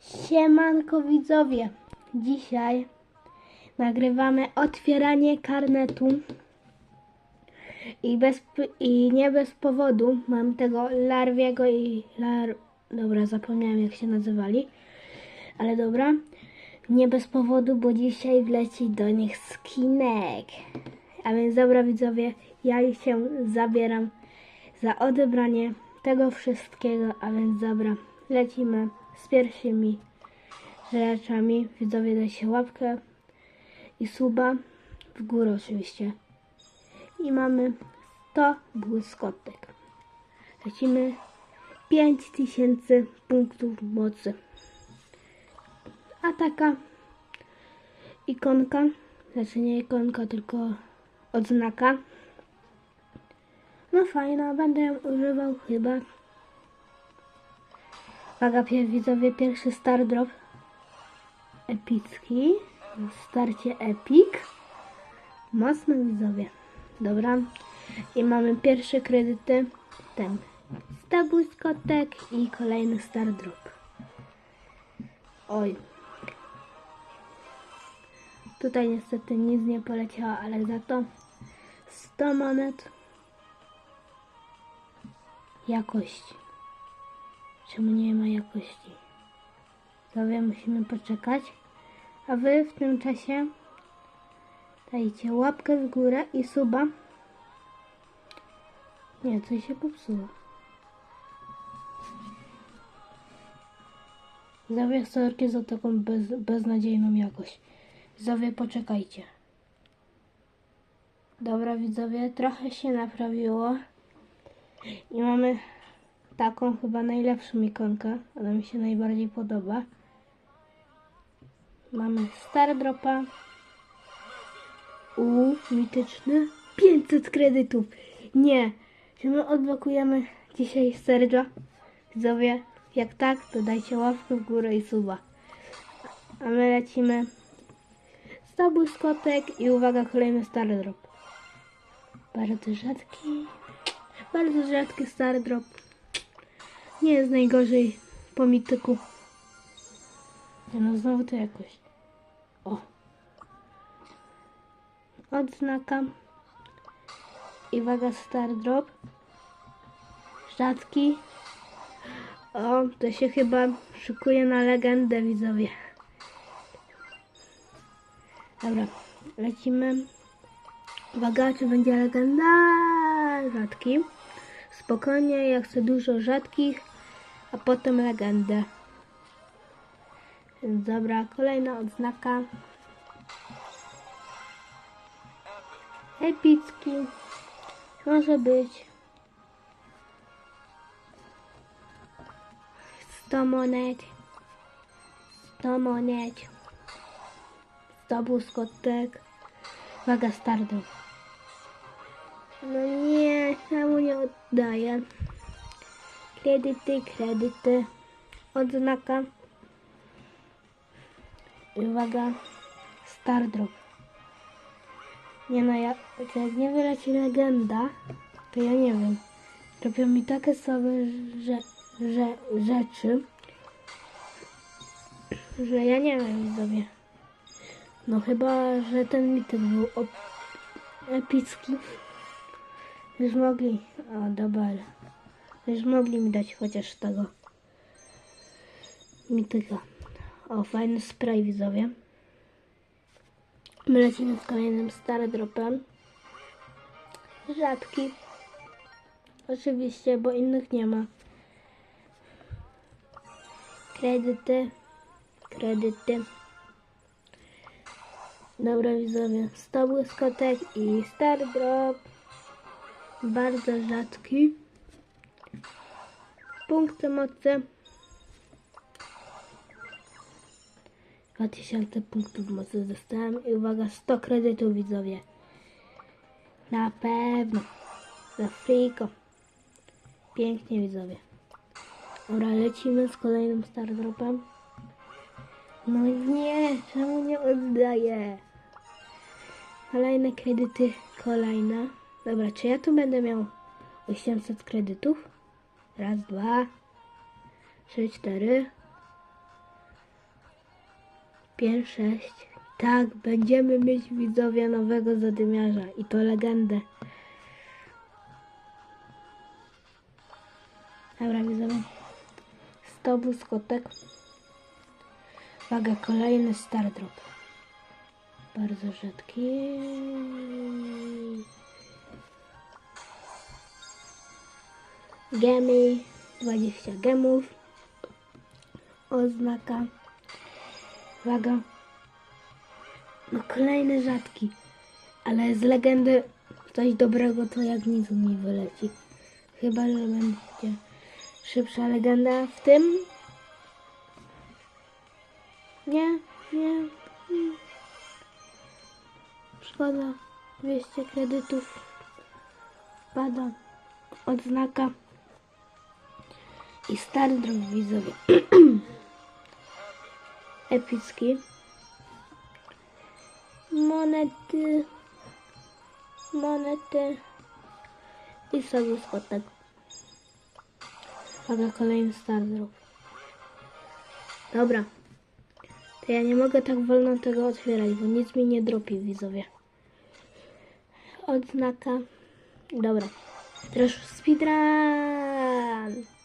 Siemanko widzowie, dzisiaj nagrywamy otwieranie karnetu. I, bez, i nie bez powodu mam tego Larwiego i Lar... Dobra, zapomniałem jak się nazywali, ale dobra, nie bez powodu, bo dzisiaj wleci do nich skinek. A więc dobra widzowie, ja się zabieram za odebranie tego wszystkiego, a więc dobra, lecimy z pierwszymi rzeczami. Widzowie dajcie łapkę i suba w górę oczywiście. I mamy 100 błyskotek. Lecimy 5000 punktów mocy. A taka ikonka, znaczy nie ikonka, tylko odznaka. No fajna, będę ją używał chyba. Uwaga, widzowie, pierwszy star drop. Epicki. Starcie epic. Mocno widzowie. Dobra. I mamy pierwsze kredyty. Ten. 100 błyskotek i kolejny star drop. Oj. Tutaj niestety nic nie poleciało, ale za to 100 monet jakości. Czemu nie ma jakości? Sobie musimy poczekać. A wy w tym czasie dajcie łapkę w górę i suba. Nie, coś się popsuło. Zawiech sorki za taką bez, beznadziejną jakość. Widzowie, poczekajcie. Dobra, widzowie, trochę się naprawiło. I mamy taką chyba najlepszą ikonkę. Ona mi się najbardziej podoba. Mamy Star Dropa. U, mityczny. 500 kredytów. Nie. Czy my odblokujemy dzisiaj Sergio? Widzowie, jak tak, to dajcie łapkę w górę i suba. A my lecimy 100 błyskotek i uwaga, kolejny Star Drop. Bardzo rzadki. Bardzo rzadki Star Drop. Nie jest najgorzej po mityku. Nie no, znowu to jakoś. O. Odznaka. I uwaga, Star Drop. Rzadki. O, to się chyba szykuje na legendę, widzowie. Dobra, lecimy. Uwaga, czy będzie legenda? Rzadki. Spokojnie, ja chcę dużo rzadkich, a potem legendę. Więc dobra, kolejna odznaka. Epicki. Może być. 100 monet. 100 monet. 100 błyskotek. Waga startu. No nie, czemu nie oddaję? Kredyty, kredyty. Odznaka. Uwaga, Star Drop. Nie no, ja, jak nie wyleci legenda, to ja nie wiem. Robią mi takie sobie że, że, rzeczy, że ja nie wiem widzowie. No chyba, że ten mityk był epicki. Już mogli, o dobra, już mogli mi dać chociaż tego mityka. O, fajny spray widzowie. My lecimy z kolejnym stary dropem. Rzadki. Oczywiście, bo innych nie ma. Kredyty. Kredyty. Dobra widzowie, 100 błyskotek i star drop. Bardzo rzadki. Punkty mocy. 2000 punktów mocy dostałem i uwaga, 100 kredytów widzowie. Na pewno. Za friko. Pięknie widzowie. Dobra, lecimy z kolejnym star dropem. No nie, czemu nie oddaję? Kolejne kredyty, kolejne. Dobra, czy ja tu będę miał 800 kredytów? Raz, dwa, trzy, cztery, 5, 6. Tak, będziemy mieć widzowie nowego zadymiarza i to legendę. Dobra, widzowie. Stobus, kotek. Uwaga, kolejny star drop. Bardzo rzadki. Gemy, 20 gemów. Oznaka. Uwaga. No kolejny rzadki. Ale z legendy coś dobrego to jak nic mi wyleci. Chyba, że będzie szybsza legenda w tym. Nie, nie. mm. Szkoda. 200 kredytów. Pada. Odznaka. I stary drog widzowie. Epicki. Monety. Monety. I sobie spotek. Uwaga, kolejny star drop. Dobra. To ja nie mogę tak wolno tego otwierać, bo nic mi nie dropi, widzowie. Odznaka. Dobra. Teraz speedrun.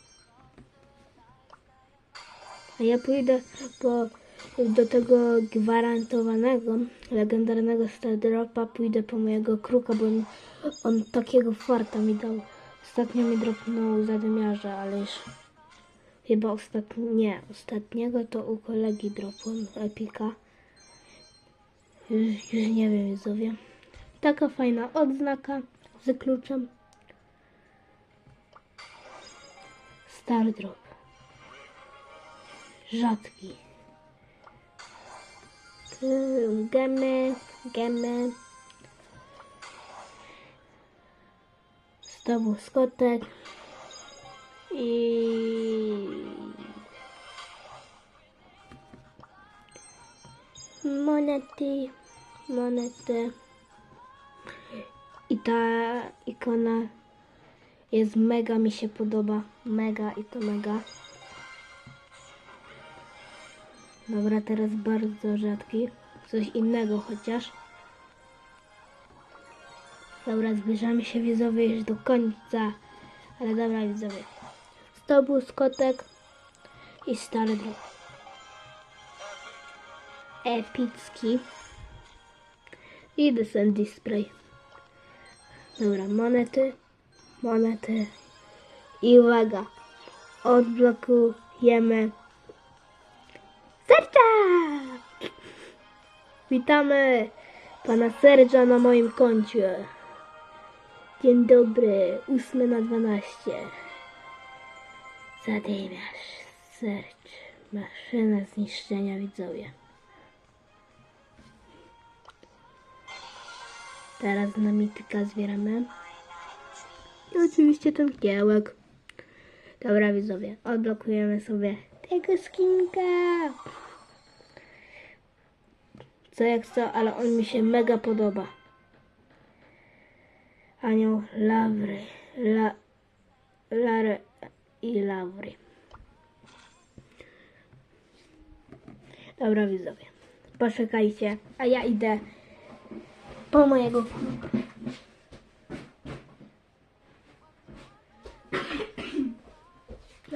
A ja pójdę po, do tego gwarantowanego, legendarnego Stardropa, pójdę po mojego kruka, bo on, on takiego farta mi dał. Ostatnio mi dropnął zadymiarza, ale już chyba ostatni, nie, ostatniego to u kolegi dropłem Epika. Już, już nie wiem, widzowie. Taka fajna odznaka z kluczem. Star. Rzadki. Tu Gemy, gemy. Znowu skotek. I monety, monety. I ta ikona jest mega, mi się podoba. Mega i to mega. Dobra, teraz bardzo rzadki. Coś innego chociaż. Dobra, zbliżamy się widzowie już do końca. Ale dobra widzowie. Stobus, kotek i stary drog. Epicki. I descent display. Dobra, monety, monety. I uwaga. Odblokujemy Witamy pana Sercza na moim koncie. Dzień dobry, 8 na 12. Zadymiarz, Sercz, maszyna zniszczenia widzowie. Teraz na mityka zbieramy. I oczywiście ten kiełek. Dobra widzowie, odblokujemy sobie tego skinka. Co jak co, ale on mi się mega podoba. Anioł Lawry. La, Lary i Lawry. Dobra widzowie, poczekajcie, a ja idę po mojego.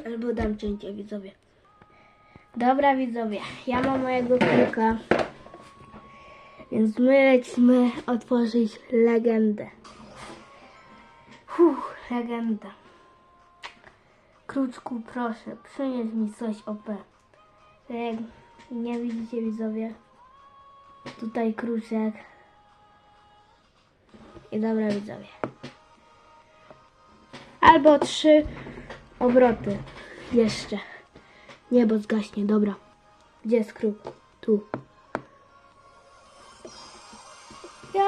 Albo dam cięcie widzowie. Dobra widzowie, ja mam mojego kruka. Więc my lecimy otworzyć legendę. Uff, legenda. Kruczku, proszę, przynieś mi coś OP. Jak nie widzicie widzowie, tutaj kruczek. I dobra widzowie. Albo trzy obroty. Jeszcze. Niebo zgaśnie, dobra. Gdzie jest kruk? Tu.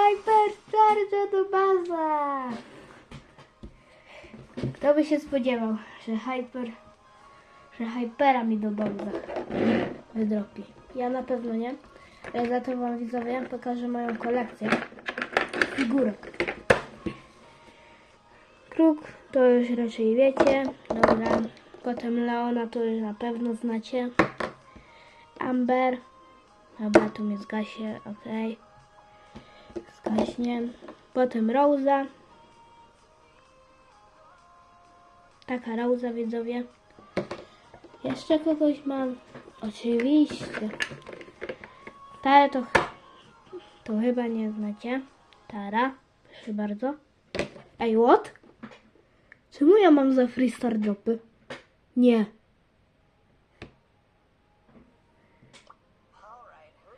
Hyper Charger do baza! Kto by się spodziewał, że Hyper, że Hypera mi do baza wydropi. Ja na pewno nie, ale za to wam widzowie pokażę moją kolekcję figurek. Kruk to już raczej wiecie, dobra. Potem Leona to już na pewno znacie. Amber, Dobra, tu mnie zgasie, okej. Zgaśnie. Potem Rosa. Taka Rosa, widzowie. Jeszcze kogoś mam. Oczywiście. Tara to, to chyba nie znacie. Tara, proszę bardzo. Ej, what? Czemu ja mam za free star dropy? Nie.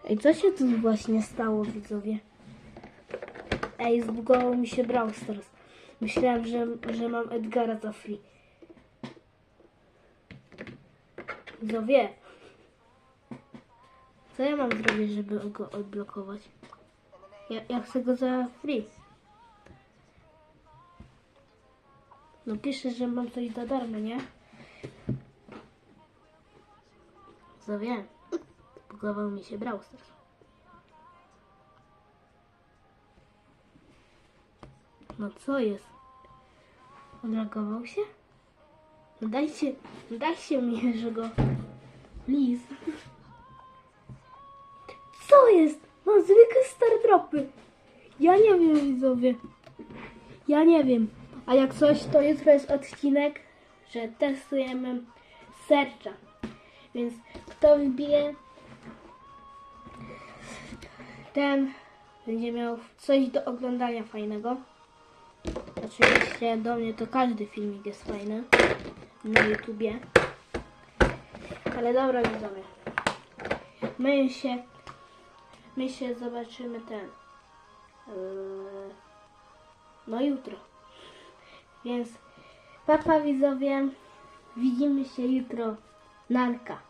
Ej, co się tu właśnie stało, widzowie? Ej, zbugował mi się Brawl Stars. Myślałem, że, że mam Edgara za free. Widzowie. Co ja mam zrobić, żeby go odblokować? Ja, ja chcę go za free. No pisze, że mam coś za darmo, nie? Widzowie. Zbugował mi się Brawl Stars. No co jest? Odreagował się? No dajcie, dajcie mi, że go... Please. Co jest? Mam zwykłe star dropy. Ja nie wiem, widzowie. Ja nie wiem. A jak coś, to jutro jest odcinek, że testujemy sercza. Więc kto wybije, ten będzie miał coś do oglądania fajnego. Oczywiście do mnie to każdy filmik jest fajny na YouTubie. Ale dobra widzowie. My się my się zobaczymy ten yy, no jutro. Więc papa widzowie widzimy się jutro. Narka.